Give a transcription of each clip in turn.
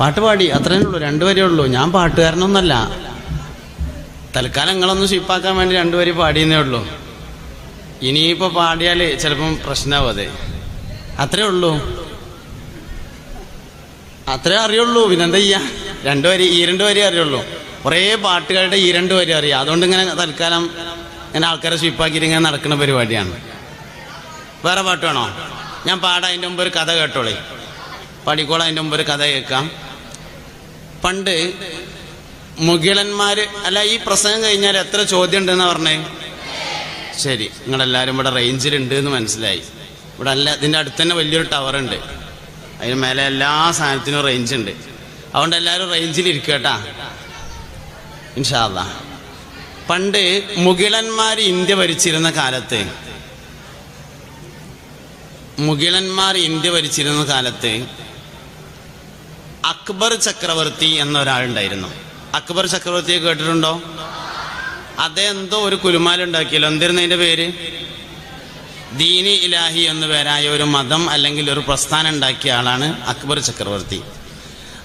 പാട്ട് പാടി അത്രേ ഉള്ളൂ. രണ്ടുപേരേ ഉള്ളൂ. ഞാൻ പാട്ടുകാരനൊന്നല്ല. തൽക്കാലം നിങ്ങളൊന്ന് ഷിപ്പാക്കാൻ വേണ്ടി രണ്ടുപേരും പാടിയെന്നേ ഉള്ളൂ. ഇനിയിപ്പോൾ പാടിയാൽ ചിലപ്പം പ്രശ്നമാവും അതെ. അത്രേ ഉള്ളൂ. അത്രേ അറിയുള്ളൂ. പിന്നെന്താ ചെയ്യാ? വരി ഈ രണ്ട് വരെ അറിയുള്ളൂ. കുറേ പാട്ടുകാരുടെ ഈ രണ്ട് വരെ അറിയാം. അതുകൊണ്ട് ഇങ്ങനെ തൽക്കാലം ഇങ്ങനെ ആൾക്കാരെ ഷിപ്പാക്കിയിട്ട് ഇങ്ങനെ നടക്കുന്ന പരിപാടിയാണ്. വേറെ പാട്ട് വേണോ? ഞാൻ പാടാം അതിന്റെ മുമ്പ് ഒരു കഥ കേട്ടോളേ. പാടിക്കോളാം അതിന്റെ മുമ്പ് ഒരു കഥ കേൾക്കാം. പണ്ട് മുകിളന്മാര് അല്ല ഈ പ്രസംഗം കഴിഞ്ഞാൽ എത്ര ചോദ്യം ഉണ്ടെന്ന് പറഞ്ഞേ? ശരി നിങ്ങളെല്ലാവരും ഇവിടെ റേഞ്ചിലുണ്ട് എന്ന് മനസ്സിലായി. ഇവിടെ അല്ല ഇതിന്റെ അടുത്ത് തന്നെ വലിയൊരു ടവർ ഉണ്ട് അതിന് മേലെ എല്ലാ സാധനത്തിനും റേഞ്ച് ഉണ്ട് അതുകൊണ്ട് എല്ലാവരും റേഞ്ചിൽ ഇരിക്കട്ടാ ഇൻഷാല്ല പണ്ട് മുകിളന്മാർ ഇന്ത്യ ഭരിച്ചിരുന്ന കാലത്ത് മുകിളന്മാർ ഇന്ത്യ ഭരിച്ചിരുന്ന കാലത്ത് അക്ബർ ചക്രവർത്തി എന്നൊരാളുണ്ടായിരുന്നു. അക്ബർ ചക്രവർത്തിയെ കേട്ടിട്ടുണ്ടോ? എന്തോ ഒരു കുലുമാലുണ്ടാക്കിയല്ലോ. എന്തായിരുന്നു അതിന്റെ പേര്? ദീനി ഇലാഹി എന്നു പേരായ ഒരു മതം അല്ലെങ്കിൽ ഒരു പ്രസ്ഥാനം ഉണ്ടാക്കിയ ആളാണ് അക്ബർ ചക്രവർത്തി.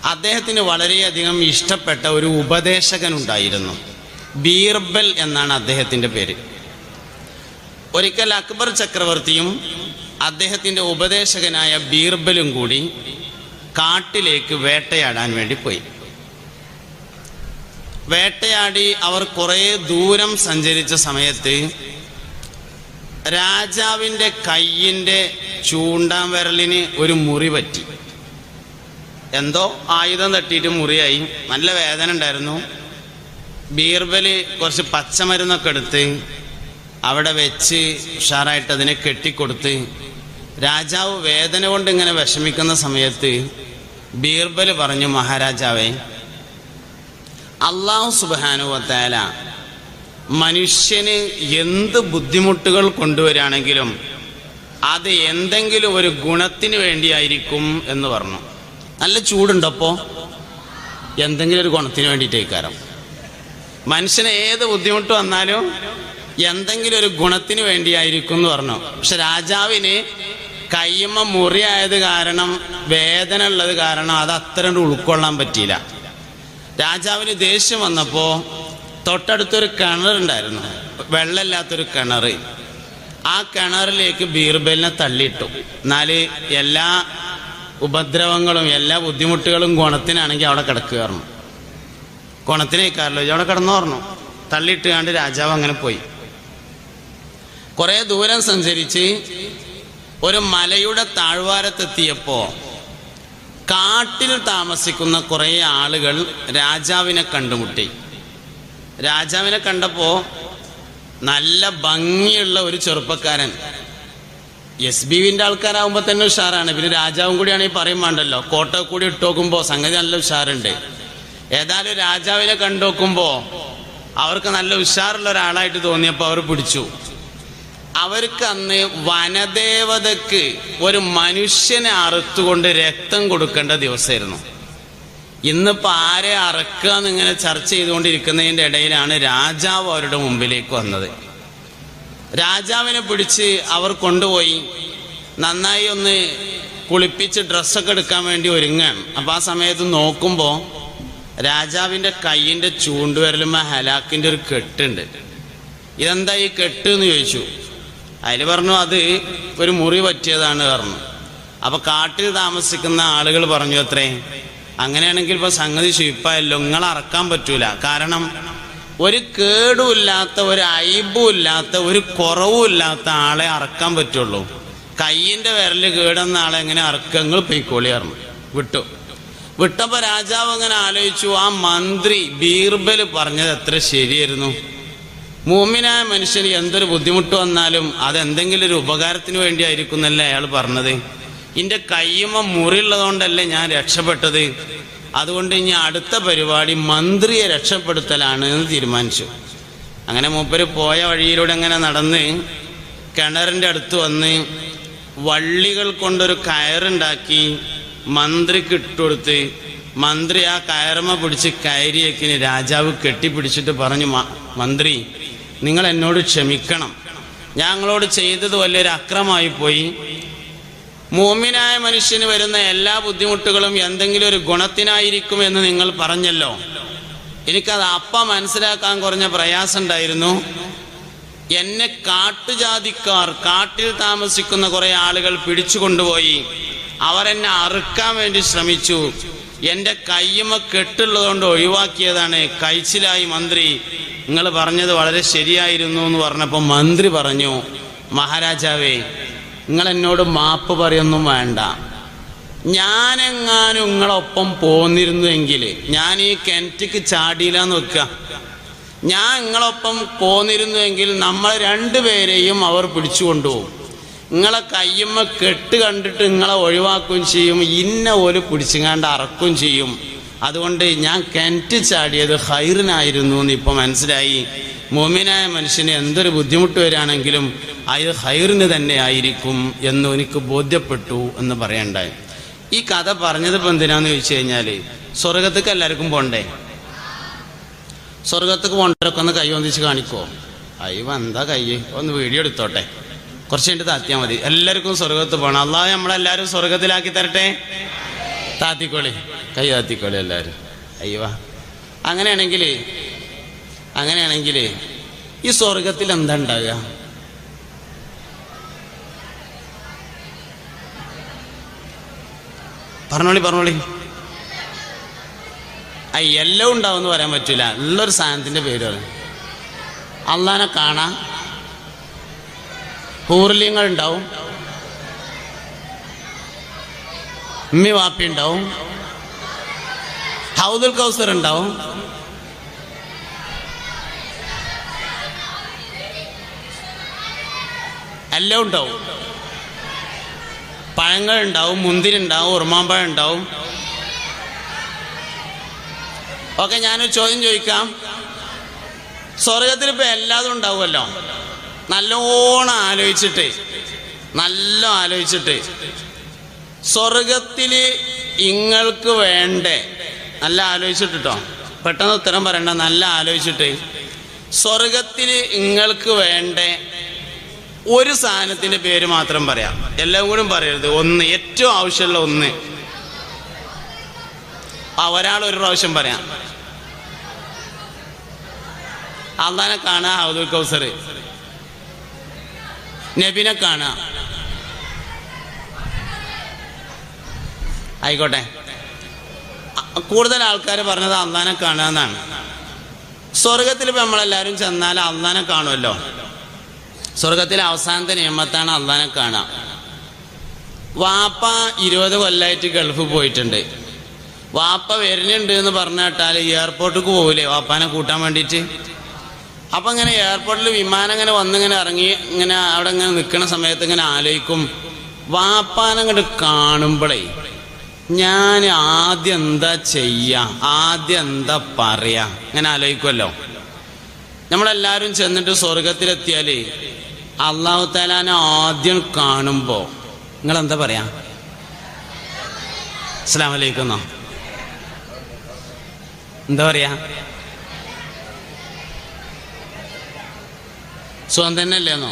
അദ്ദേഹത്തിന് വളരെയധികം ഇഷ്ടപ്പെട്ട ഒരു ഉപദേശകൻ ഉണ്ടായിരുന്നു. ബീർബൽ എന്നാണ് അദ്ദേഹത്തിന്റെ പേര്. ഒരിക്കൽ അക്ബർ ചക്രവർത്തിയും അദ്ദേഹത്തിന്റെ ഉപദേശകനായ ബീർബലും കൂടി കാട്ടിലേക്ക് വേട്ടയാടാൻ വേണ്ടി പോയി. വേട്ടയാടി അവർ കുറേ ദൂരം സഞ്ചരിച്ച സമയത്ത് രാജാവിന്റെ കയ്യിന്റെ ചൂണ്ടാൻ വിരലിന് ഒരു മുറി പറ്റി. എന്തോ ആയുധം തട്ടിയിട്ട് മുറിയായി. നല്ല വേദന ഉണ്ടായിരുന്നു. ബീർബൽ കുറച്ച് പച്ചമരുന്നൊക്കെ എടുത്ത് അവിടെ വെച്ച് ഉഷാറായിട്ട് അതിനെ കെട്ടിക്കൊടുത്ത് രാജാവ് വേദന കൊണ്ട് ഇങ്ങനെ വിഷമിക്കുന്ന സമയത്ത് ബീർബൽ പറഞ്ഞു മഹാരാജാവേ അള്ളാഹു സുബാനുവത്തേല മനുഷ്യന് എന്ത് ബുദ്ധിമുട്ടുകൾ കൊണ്ടുവരാണെങ്കിലും അത് എന്തെങ്കിലും ഒരു ഗുണത്തിന് വേണ്ടിയായിരിക്കും എന്ന് പറഞ്ഞു. നല്ല ചൂടുണ്ടപ്പോ എന്തെങ്കിലും ഒരു ഗുണത്തിന് വേണ്ടിയിട്ടേക്കാരം. മനുഷ്യന് ഏത് ബുദ്ധിമുട്ട് വന്നാലും എന്തെങ്കിലും ഒരു ഗുണത്തിന് വേണ്ടിയായിരിക്കും എന്ന് പറഞ്ഞു. പക്ഷെ രാജാവിന് കയ്യമ്മ മുറിയായത് കാരണം വേദന ഉള്ളത് കാരണം അത് അത്ര ഉൾക്കൊള്ളാൻ പറ്റിയില്ല. രാജാവിന് ദേഷ്യം വന്നപ്പോ തൊട്ടടുത്തൊരു കിണറുണ്ടായിരുന്നു വെള്ളമില്ലാത്തൊരു കിണർ ആ കിണറിലേക്ക് ബീർബലിനെ തള്ളിയിട്ടു. എന്നാൽ എല്ലാ ഉപദ്രവങ്ങളും എല്ലാ ബുദ്ധിമുട്ടുകളും ഗുണത്തിനാണെങ്കിൽ അവിടെ കിടക്കുകയായിരുന്നു ഗുണത്തിനേക്കാറല്ലോ അവിടെ കിടന്നു പറഞ്ഞു തള്ളിയിട്ട് കണ്ട് രാജാവ് അങ്ങനെ പോയി. കുറേ ദൂരം സഞ്ചരിച്ച് ഒരു മലയുടെ താഴ്വാരത്തെത്തിയപ്പോ കാട്ടിൽ താമസിക്കുന്ന കുറേ ആളുകൾ രാജാവിനെ കണ്ടുമുട്ടി. രാജാവിനെ കണ്ടപ്പോൾ നല്ല ഭംഗിയുള്ള ഒരു ചെറുപ്പക്കാരൻ. എസ് ബി വിന്റെ ആൾക്കാരാകുമ്പോ തന്നെ ഉഷാറാണ്. പിന്നെ രാജാവും കൂടിയാണെങ്കിൽ പറയും വേണ്ടല്ലോ. കോട്ട കൂടി ഇട്ട് നോക്കുമ്പോ സംഗതി നല്ല ഉഷാറുണ്ട്. ഏതായാലും രാജാവിനെ കണ്ടു നോക്കുമ്പോ അവർക്ക് നല്ല ഉഷാറുള്ള ഒരാളായിട്ട് തോന്നിയപ്പോൾ അവർ പിടിച്ചു. അവർക്ക് അന്ന് വനദേവതക്ക് ഒരു മനുഷ്യനെ അറുത്തുകൊണ്ട് രക്തം കൊടുക്കേണ്ട ദിവസമായിരുന്നു. ഇന്നിപ്പോൾ ആരെ അറക്കുക എന്നിങ്ങനെ ചർച്ച ചെയ്തുകൊണ്ടിരിക്കുന്നതിന്റെ ഇടയിലാണ് രാജാവ് അവരുടെ മുമ്പിലേക്ക് വന്നത്. രാജാവിനെ പിടിച്ച് അവർ കൊണ്ടുപോയി നന്നായി ഒന്ന് കുളിപ്പിച്ച് ഡ്രസ്സൊക്കെ എടുക്കാൻ വേണ്ടി ഒരുങ്ങാണ് അപ്പം ആ സമയത്ത് നോക്കുമ്പോ രാജാവിന്റെ ചൂണ്ടുവരലും ആ ഹലാക്കിന്റെ ഒരു കെട്ടുണ്ട്. ഇതെന്താ ഈ കെട്ട് എന്ന് ചോദിച്ചു. അതിൽ പറഞ്ഞു അത് ഒരു മുറി പറ്റിയതാണ് പറഞ്ഞു. അപ്പൊ കാട്ടിൽ താമസിക്കുന്ന ആളുകൾ പറഞ്ഞു അത്രേ അങ്ങനെയാണെങ്കിൽ ഇപ്പൊ സംഗതി ശുപ്പായല്ലോ നിങ്ങൾ അറക്കാൻ പറ്റൂല. കാരണം ഒരു കേടുമില്ലാത്ത ഒരു അയിബുമില്ലാത്ത ഒരു കുറവുമില്ലാത്ത ആളെ അറക്കാൻ പറ്റുള്ളൂ. കയ്യിന്റെ വിരൽ കേടുന്ന ആളെ എങ്ങനെ അറക്കുക? നിങ്ങൾ പൊയ്ക്കോളി പറഞ്ഞു. വിട്ടു. വിട്ടപ്പോ രാജാവ് അങ്ങനെ ആലോചിച്ചു ആ മന്ത്രി ബീർബൽ പറഞ്ഞത് എത്ര ശരിയായിരുന്നു? മൂമിനായ മനുഷ്യന് എന്തൊരു ബുദ്ധിമുട്ട് വന്നാലും അതെന്തെങ്കിലും ഒരു ഉപകാരത്തിന് വേണ്ടിയായിരിക്കും എന്നല്ലേ അയാൾ പറഞ്ഞത്. എന്റെ കയ്യുമ്മ മുറിയുള്ളതുകൊണ്ടല്ലേ ഞാൻ രക്ഷപ്പെട്ടത്. അതുകൊണ്ട് ഇനി അടുത്ത പരിപാടി മന്ത്രിയെ രക്ഷപ്പെടുത്തലാണ് എന്ന് തീരുമാനിച്ചു. അങ്ങനെ മൂപ്പര് പോയ വഴിയിലൂടെ അങ്ങനെ നടന്ന് കിണറിന്റെ അടുത്ത് വന്ന് വള്ളികൾ കൊണ്ടൊരു കയറുണ്ടാക്കി മന്ത്രിക്ക് ഇട്ടുകൊടുത്ത് മന്ത്രി ആ കയറമ്മ പിടിച്ച് കയറിയേക്കിന് രാജാവ് കെട്ടിപ്പിടിച്ചിട്ട് പറഞ്ഞു മന്ത്രി നിങ്ങൾ എന്നോട് ക്ഷമിക്കണം. ഞങ്ങളോട് ചെയ്തത് വലിയൊരു അക്രമമായി പോയി. മോമിനായ മനുഷ്യന് വരുന്ന എല്ലാ ബുദ്ധിമുട്ടുകളും എന്തെങ്കിലും ഒരു ഗുണത്തിനായിരിക്കും എന്ന് നിങ്ങൾ പറഞ്ഞല്ലോ. എനിക്കത് അപ്പ മനസ്സിലാക്കാൻ കുറഞ്ഞ പ്രയാസം ഉണ്ടായിരുന്നു എന്നെ കാട്ടുജാതിക്കാർ കാട്ടിൽ താമസിക്കുന്ന കുറെ ആളുകൾ പിടിച്ചു കൊണ്ടുപോയി. അവരെന്നെ അറുക്കാൻ വേണ്ടി ശ്രമിച്ചു. എന്റെ കയ്യുമ കെട്ടുള്ളതുകൊണ്ട് ഒഴിവാക്കിയതാണ് കൈച്ചിലായി മന്ത്രി. നിങ്ങൾ പറഞ്ഞത് വളരെ ശരിയായിരുന്നു എന്ന് പറഞ്ഞപ്പോൾ മന്ത്രി പറഞ്ഞു മഹാരാജാവേ നിങ്ങൾ എന്നോട് മാപ്പ് പറയൊന്നും വേണ്ട. ഞാനെങ്ങാനും നിങ്ങളൊപ്പം പോന്നിരുന്നുവെങ്കിൽ ഞാൻ ഈ കിണറ്റിക്ക് ചാടിയില്ലെന്ന് വെക്കുക. ഞാൻ നിങ്ങളൊപ്പം പോന്നിരുന്നുവെങ്കിൽ നമ്മൾ രണ്ടുപേരെയും അവർ പിടിച്ചു കൊണ്ടുപോകും നിങ്ങളെ കയ്യമ്മ കെട്ട് കണ്ടിട്ട് നിങ്ങളെ ഒഴിവാക്കുകയും ചെയ്യും ഇന്ന ഒരു പിടിച്ചുങ്ങാണ്ട് അറക്കുകയും ചെയ്യും. അതുകൊണ്ട് ഞാൻ കെന്റ് ചാടിയത് ഹൈറിനായിരുന്നു എന്ന് ഇപ്പോൾ മനസ്സിലായി. മോമിനായ മനുഷ്യന് എന്തൊരു ബുദ്ധിമുട്ട് വരികയാണെങ്കിലും അത് ഹൈറിന് തന്നെ ആയിരിക്കും എന്ന് എനിക്ക് ബോധ്യപ്പെട്ടു എന്ന് പറയണ്ടായി. ഈ കഥ പറഞ്ഞത് ഇപ്പൊ എന്തിനാന്ന് ചോദിച്ചു കഴിഞ്ഞാൽ സ്വർഗത്തേക്ക് എല്ലാവർക്കും പോണ്ടേ? സ്വർഗത്തേക്ക് പോണ്ടവരൊക്കെ ഒന്ന് കൈ വന്നിച്ച് കാണിക്കോ? അയ്യോ എന്താ കൈ? ഒന്ന് വീഡിയോ എടുത്തോട്ടെ. കുറച്ച് കഴിഞ്ഞിട്ട് താത്തിയാൽ മതി. എല്ലാവർക്കും സ്വർഗത്ത് പോകണം അള്ളാഹ് നമ്മളെല്ലാവരും സ്വർഗത്തിലാക്കി തരട്ടെ? താത്തിക്കോളി. കൈ താത്തിക്കോളി എല്ലാവരും അയ്യോ. അങ്ങനെയാണെങ്കിൽ അങ്ങനെയാണെങ്കിൽ ഈ സ്വർഗത്തിൽ എന്താ ഉണ്ടാവുക? പറഞ്ഞോളി പറഞ്ഞോളി. ആ എല്ലാം ഉണ്ടാവുമെന്ന് പറയാൻ പറ്റില്ല ഉള്ളൊരു സാധനത്തിന്റെ പേര് പറയും. അള്ളാനെ കാണാം ഹൂർലിങ്ങൾ ഉണ്ടാവും. ഉമ്മി വാപ്പി ഉണ്ടാവും. ഹൗദുൽ കൗസർ ഉണ്ടാവും. എല്ലാം ഉണ്ടാവും. പഴങ്ങൾ ഉണ്ടാവും മുന്തിരി ഉണ്ടാവും ഉറുമാമ്പഴം ഉണ്ടാവും. ഓക്കെ ഞാനൊരു ചോദ്യം ചോദിക്കാം. സ്വർഗത്തിൽ ഇപ്പൊ എല്ലാതും ഉണ്ടാവുമല്ലോ? നല്ലോണം ആലോചിച്ചിട്ട് നല്ല ആലോചിച്ചിട്ട്. സ്വർഗത്തിൽ ഇങ്ങൾക്ക് വേണ്ടേ? നല്ല ആലോചിച്ചിട്ടോ പെട്ടെന്ന് ഉത്തരം പറയണ്ട നല്ല ആലോചിച്ചിട്ട്. സ്വർഗത്തിൽ ഇങ്ങൾക്ക് വേണ്ടേ? ഒരു സാധനത്തിന്റെ പേര് മാത്രം പറയാം. എല്ലാം കൂടി പറയരുത്. ഒന്ന് ഏറ്റവും ആവശ്യമുള്ള ഒന്ന്. ആ ഒരാൾ ഒരു പ്രാവശ്യം പറയാം. അള്ളാനെ കാണാ ഹൗദുൽ കൗസർ. നബിനെ കാണാ. ആയിക്കോട്ടെ. കൂടുതൽ ആൾക്കാർ പറഞ്ഞത് അന്നാനെ കാണുക എന്നാണ്. സ്വർഗത്തിൽ ഇപ്പം നമ്മളെല്ലാവരും ചെന്നാൽ അന്നാനെ കാണുമല്ലോ. സ്വർഗത്തിലെ അവസാനത്തെ നിയമത്താണ് അന്നാനെ കാണാം വാപ്പ ഇരുപത് കൊല്ലായിട്ട് ഗൾഫ് പോയിട്ടുണ്ട്. വാപ്പ വരുന്നുണ്ട് എന്ന് പറഞ്ഞു കേട്ടാൽ എയർപോർട്ടിക്ക് പോകില്ലേ വാപ്പാനെ കൂട്ടാൻ വേണ്ടിയിട്ട്? അപ്പം ഇങ്ങനെ എയർപോർട്ടിൽ വിമാനം ഇങ്ങനെ വന്നിങ്ങനെ ഇറങ്ങി ഇങ്ങനെ അവിടെ ഇങ്ങനെ നിൽക്കുന്ന സമയത്ത് ഇങ്ങനെ ആലോചിക്കും. വാപ്പാനങ്ങോട്ട് കാണുമ്പോഴേ ഞാൻ ആദ്യം എന്താ ചെയ്യാ? ആദ്യം എന്താ പറയാ? അങ്ങനെ ആലോചിക്കുമല്ലോ നമ്മളെല്ലാരും ചെന്നിട്ട് സ്വർഗത്തിലെത്തിയാൽ അള്ളാഹു താലാനെ ആദ്യം കാണുമ്പോ നിങ്ങൾ എന്താ പറയാ അസ്സാം എന്താ പറയാ? സുഖം തന്നെ അല്ലേന്നോ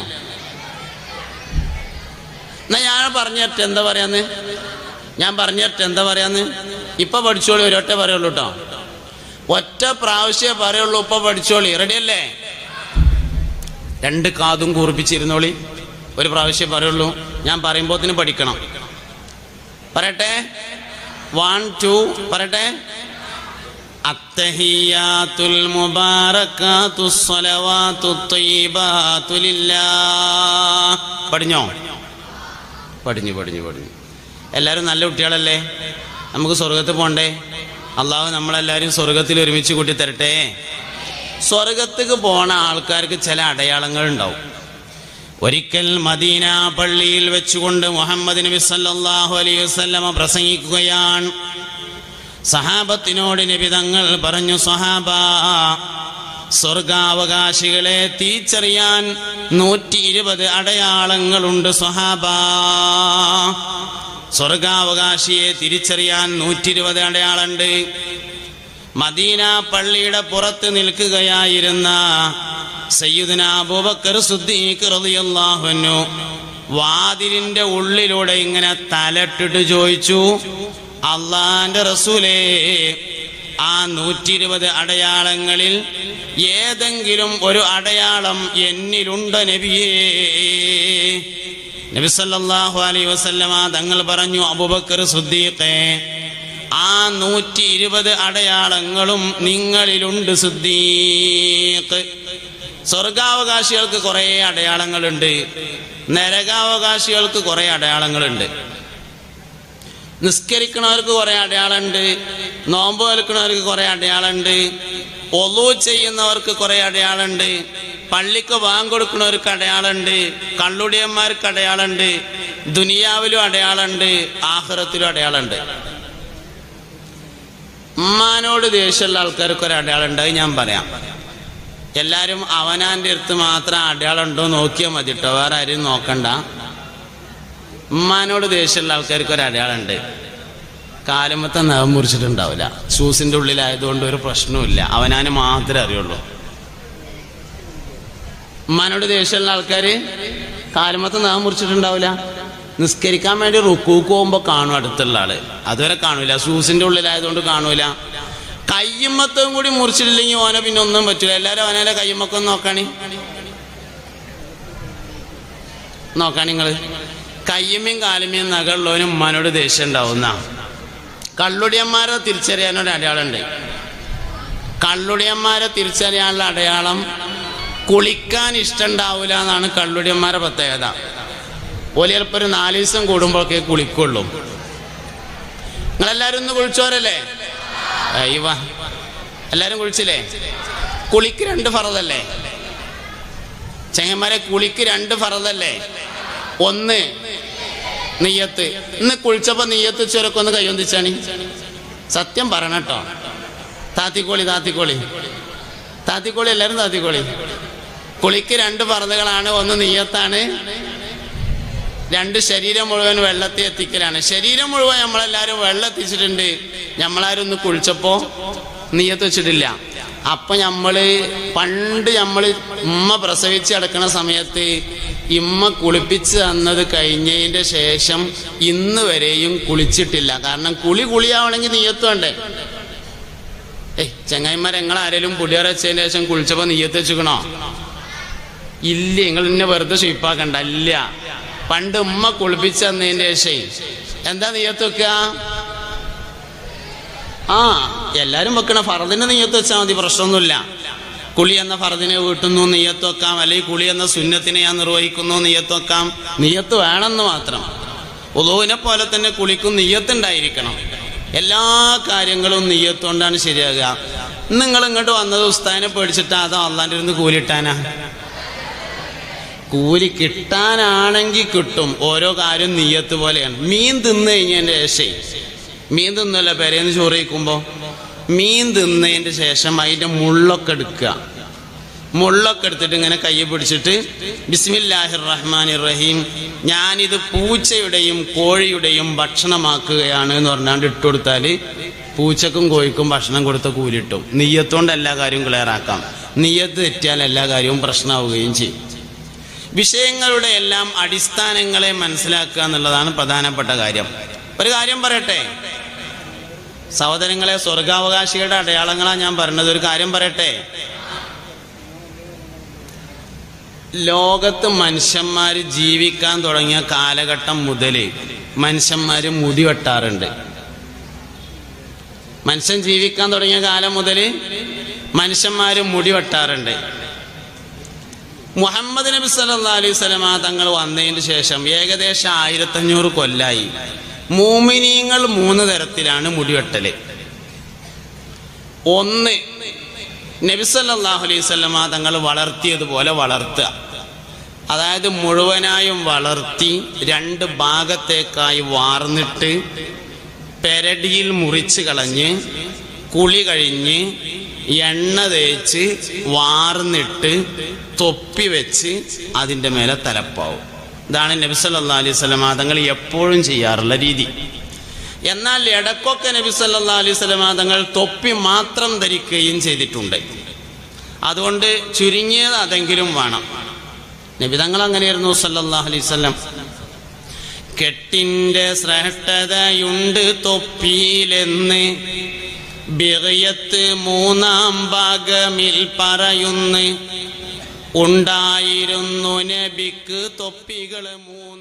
എന്നാ ഞാൻ പറഞ്ഞിട്ട് എന്താ പറയാന്ന്? ഞാൻ പറഞ്ഞിട്ട് എന്താ പറയാന്ന്? ഇപ്പൊ പഠിച്ചോളി ഒരൊറ്റ പറയുള്ളൂ കേട്ടോ ഒറ്റ പ്രാവശ്യമേ പറയുള്ളൂ ഇപ്പൊ പഠിച്ചോളി. റെഡിയല്ലേ രണ്ട് കാതും കൂർപ്പിച്ചിരുന്നോളി. ഒരു പ്രാവശ്യം പറയുള്ളൂ. ഞാൻ പറയുമ്പോത്തിന് പഠിക്കണം. പറയട്ടെ? വൺ ടു പറയട്ടെ? അത്തഹിയാത്തുൽ മുബാറക്കാത്തു ലില്ലാ പഠിഞ്ഞോ? പഠിഞ്ഞു പഠിഞ്ഞു പഠിഞ്ഞു. എല്ലാവരും നല്ല കുട്ടികളല്ലേ? നമുക്ക് സ്വർഗത്ത് പോണ്ടേ? അള്ളാഹു നമ്മളെല്ലാവരും സ്വർഗത്തിൽ ഒരുമിച്ച് കൂട്ടി തരട്ടെ സ്വർഗത്തേക്ക് പോണ ആൾക്കാർക്ക് ചില അടയാളങ്ങൾ ഉണ്ടാവും ഒരിക്കൽ മദീന പള്ളിയിൽ വെച്ചുകൊണ്ട് മുഹമ്മദ് നബി സല്ലല്ലാഹു അലൈഹി വസല്ലമ പ്രസംഗിക്കുകയാണ്. സഹാബത്തിനോട് നബി തങ്ങൾ പറഞ്ഞു സഹാബ സ്വർഗാവകാശികളെ തിരിച്ചറിയാൻ നൂറ്റി ഇരുപത് അടയാളങ്ങളുണ്ട് സഹാബ. സ്വർഗാവകാശിയെ തിരിച്ചറിയാൻ നൂറ്റി ഇരുപത് അടയാളുണ്ട്. മദീന പള്ളിയുടെ പുറത്ത് നിൽക്കുകയായിരുന്ന സയ്യുദന അബൂബക്കർ സുദ്ദീഖ് വാതിലിന്റെ ഉള്ളിലൂടെ ഇങ്ങനെ തലട്ടിട്ട് ചോദിച്ചു അള്ളാന്റെ റസൂലേ ആ നൂറ്റി ഇരുപത് അടയാളങ്ങളിൽ ഏതെങ്കിലും ഒരു അടയാളം എന്നിലുണ്ട് നബിയേ? നബി സല്ലല്ലാഹു അലൈഹി വസല്ലമ തങ്ങൾ പറഞ്ഞു അബുബക്കർ സുദ്ദീഖേ ആ നൂറ്റി ഇരുപത് അടയാളങ്ങളും നിങ്ങളിലുണ്ട് സുദ്ദീഖ്. സ്വർഗാവകാശികൾക്ക് കുറേ അടയാളങ്ങളുണ്ട് നരകാവകാശികൾക്ക് കുറേ അടയാളങ്ങളുണ്ട്. നിസ്കരിക്കണവർക്ക് കുറേ അടയാളമുണ്ട് നോമ്പ് വെൽക്കണവർക്ക് കുറേ അടയാളമുണ്ട് ഒലു ചെയ്യുന്നവർക്ക് കുറേ അടയാളമുണ്ട് പള്ളിക്ക് വാങ് കൊടുക്കുന്ന ഒരു അടയാളമുണ്ട് കള്ളുടിയന്മാർക്ക് അടയാളുണ്ട് ദുനിയാവിലും അടയാളുണ്ട് ആഹ്റത്തിലും അടയാളുണ്ട്. ഉമ്മാനോട് ദേഷ്യമുള്ള ആൾക്കാർക്ക് ഒരു അടയാളുണ്ട് അത് ഞാൻ പറയാം. എല്ലാരും അവനാന്റെ അടുത്ത് മാത്രം അടയാളുണ്ടോ നോക്കിയാൽ മതി കേട്ടോ വേറെ ആരും നോക്കണ്ട. ഉമ്മാനോട് ദേഷ്യമുള്ള ആൾക്കാർക്ക് ഒരു അടയാളുണ്ട്. കാലമത്തെ നഖം മുറിച്ചിട്ടുണ്ടാവില്ല. ഷൂസിന്റെ ഉള്ളിലായതുകൊണ്ട് ഒരു പ്രശ്നവും ഇല്ല അവനാന് മാത്രമേ അറിയുള്ളൂ. ഉമ്മാനോട് ദേഷ്യമുള്ള ആൾക്കാര് കാലുമത്തെ നാം മുറിച്ചിട്ടുണ്ടാവില്ല. നിസ്കരിക്കാൻ വേണ്ടി റുക്കൂക്ക് പോകുമ്പോ കാണും അടുത്തുള്ള ആൾ. അതുവരെ കാണൂല. ഷൂസിന്റെ ഉള്ളിലായതുകൊണ്ട് കാണൂല. കയ്യുമ്മത്തും കൂടി മുറിച്ചിട്ടില്ലെങ്കിൽ ഓനെ പിന്നെ ഒന്നും പറ്റില്ല എല്ലാവരും ഓനെ കയ്യമ്മക്കൊന്ന് നോക്കണേ. നോക്കണേ നിങ്ങൾ കയ്യമ്മയും കാലുമ്മയും നകളുള്ളവനും ഉമ്മാനോട് ദേഷ്യം ഉണ്ടാവുന്ന. കള്ളുടിയന്മാരെ തിരിച്ചറിയാനൊരു അടയാളമുണ്ട്. കള്ളുടിയന്മാരെ തിരിച്ചറിയാനുള്ള അടയാളം കുളിക്കാൻ ഇഷ്ടമുണ്ടാവില്ല എന്നാണ് കള്ളുടിയന്മാരെ പ്രത്യേകത. ഓൽ ചിലപ്പോൾ ഒരു നാല് ദിവസം കൂടുമ്പോഴൊക്കെ കുളിക്കുള്ളൂ. നിങ്ങളെല്ലാരും ഒന്ന് കുളിച്ചോരല്ലേ? അയ്യവ. എല്ലാരും കുളിച്ചില്ലേ? കുളിക്ക് രണ്ട് ഫറതല്ലേ ചെങ്ങന്മാരെ കുളിക്ക് രണ്ട് ഫറതല്ലേ ഒന്ന് നെയ്യത്ത്. ഇന്ന് കുളിച്ചപ്പോ നെയ്യത്ത് ചുരക്കം ഒന്ന് കയ്യൊന്നിച്ചാണ് സത്യം പറയണട്ടോ താത്തിക്കോളി താത്തിക്കോളി. താത്തിക്കോളി എല്ലാരും താത്തിക്കോളി. കുളിക്ക് രണ്ട് പറതകളാണ് ഒന്ന് നീയത്താണ്. രണ്ട് ശരീരം മുഴുവൻ വെള്ളത്തിൽ എത്തിക്കലാണ്. ശരീരം മുഴുവൻ നമ്മളെല്ലാരും വെള്ളം എത്തിച്ചിട്ടുണ്ട്. നമ്മളാരും ഒന്ന് കുളിച്ചപ്പോ നീയത്ത് വെച്ചിട്ടില്ല. അപ്പൊ നമ്മൾ പണ്ട് നമ്മൾ ഉമ്മ പ്രസവിച്ച് കിടക്കുന്ന സമയത്ത് ഇമ്മ കുളിപ്പിച്ച് തന്നത് കഴിഞ്ഞതിന്റെ ശേഷം ഇന്ന് വരെയും കുളിച്ചിട്ടില്ല. കാരണം കുളി കുളിയാവണമെങ്കിൽ നീയത്ത് വേണ്ടേ? ഏയ് ആരെങ്കിലും പുടിയറച്ചതിന് ശേഷം കുളിച്ചപ്പോ നീയത്ത് വെച്ചുക്കണോ? ഇല്ല നിങ്ങൾ എന്നെ വെറുതെ സ്വീപ്പാക്കണ്ട അല്ല പണ്ട് ഉമ്മ കുളിപ്പിച്ച് തന്നതിന്റെ ശേഷം എന്താ നെയ്യത്ത് വെക്കുക ആ എല്ലാരും വെക്കണ ഫറദിനെ നെയ്യത്ത് വെച്ചാൽ മതി പ്രശ്നമൊന്നുമില്ല. കുളി എന്ന ഫറദിനെ വീട്ടുന്നു നെയ്യത്ത് വെക്കാം. അല്ലെങ്കിൽ കുളി എന്ന സുന്നത്തിനെ ഞാൻ നിർവഹിക്കുന്നു നെയ്യത്ത് വെക്കാം. നെയ്യത്ത് വേണമെന്ന് മാത്രം. ഉദുവിനെ പോലെ തന്നെ കുളിക്കും നെയ്യത്തുണ്ടായിരിക്കണം എല്ലാ കാര്യങ്ങളും നെയ്യത്തുകൊണ്ടാണ് ശരിയാകുക. നിങ്ങൾ ഇങ്ങോട്ട് വന്നത് ഉസ്താനെ പേടിച്ചിട്ടാ അതോ അള്ളാന്റെ ഇരുന്ന് കൂലിട്ടാനാ? കൂലി കിട്ടാനാണെങ്കിൽ കിട്ടും. ഓരോ കാര്യം നീയത്ത് പോലെയാണ്. മീൻ തിന്നു കഴിഞ്ഞതിന്റെ ശേഷം. മീൻ തിന്നല്ല പെരേന്ന് ചോറിയിക്കുമ്പോൾ മീൻ തിന്നതിന്റെ ശേഷം അതിന്റെ മുള്ളൊക്കെ എടുക്കുക. മുള്ളൊക്കെ എടുത്തിട്ട് ഇങ്ങനെ കൈ പിടിച്ചിട്ട് ബിസ്മില്ലാഹിർ റഹ്മാൻ റഹീം ഞാനിത് പൂച്ചയുടെയും കോഴിയുടെയും ഭക്ഷണമാക്കുകയാണ് എന്ന് പറഞ്ഞാണ്ട് ഇട്ടുകൊടുത്താൽ പൂച്ചക്കും കോഴിക്കും ഭക്ഷണം കൊടുത്ത കൂലിട്ടും. നെയ്യത്തോണ്ട് എല്ലാ കാര്യവും ക്ലിയർ ആക്കാം. നെയ്യത്ത് തെറ്റിയാൽ എല്ലാ കാര്യവും പ്രശ്നമാവുകയും ചെയ്യും. വിഷയങ്ങളുടെ എല്ലാം അടിസ്ഥാനങ്ങളെ മനസ്സിലാക്കുക എന്നുള്ളതാണ് പ്രധാനപ്പെട്ട കാര്യം. ഒരു കാര്യം പറയട്ടെ? സഹോദരങ്ങളെ സ്വർഗാവകാശികളുടെ അടയാളങ്ങളാണ് ഞാൻ പറഞ്ഞത്. ഒരു കാര്യം പറയട്ടെ? ലോകത്ത് മനുഷ്യന്മാർ ജീവിക്കാൻ തുടങ്ങിയ കാലഘട്ടം മുതൽ മനുഷ്യന്മാർ മുടി വെട്ടാറുണ്ട്. മനുഷ്യൻ ജീവിക്കാൻ തുടങ്ങിയ കാലം മുതൽ മനുഷ്യന്മാർ മുടി വെട്ടാറുണ്ട്. മുഹമ്മദ് നബി സല്ലാ അലൈഹി തങ്ങൾ വന്നതിന് ശേഷം ഏകദേശം ആയിരത്തഞ്ഞൂറ് കൊല്ലായി. മൂമിനീങ്ങൾ മൂന്ന് തരത്തിലാണ് മുടിവെട്ടൽ. ഒന്ന് നബി സല്ലല്ലാഹു അലൈഹി സ്വലമ തങ്ങൾ വളർത്തിയതുപോലെ വളർത്തുക. അതായത് മുഴുവനായും വളർത്തി രണ്ട് ഭാഗത്തേക്കായി വാർന്നിട്ട് പെരടിയിൽ മുറിച്ച് കളഞ്ഞ് കുളി കഴിഞ്ഞ് എണ്ണ തേച്ച് വാർന്നിട്ട് തൊപ്പി വെച്ച് അതിന്റെ മേലെ തലപ്പാവും. ഇതാണ് നബി സല്ലാ അലൈഹി സ്വലമ തങ്ങൾ എപ്പോഴും ചെയ്യാറുള്ള രീതി. എന്നാൽ ഇടക്കൊക്കെ നബി സല്ലാ അലൈഹി സ്വലമ തങ്ങൾ തൊപ്പി മാത്രം ധരിക്കുകയും ചെയ്തിട്ടുണ്ട്. അതുകൊണ്ട് ചുരുങ്ങിയത് അതെങ്കിലും വേണം. നബിതങ്ങൾ അങ്ങനെയായിരുന്നു സല്ലാ അലൈഹി വസല്ലം. കെട്ടിന്റെ ശ്രേഷ്ഠതയുണ്ട് തൊപ്പിയിലെന്ന് ബിഗയത്ത് മൂന്നാം ഭാഗമിൽ പറയുന്നു. ഉണ്ടായിരുന്നു നബിക്ക് തൊപ്പികൾ മൂന്ന്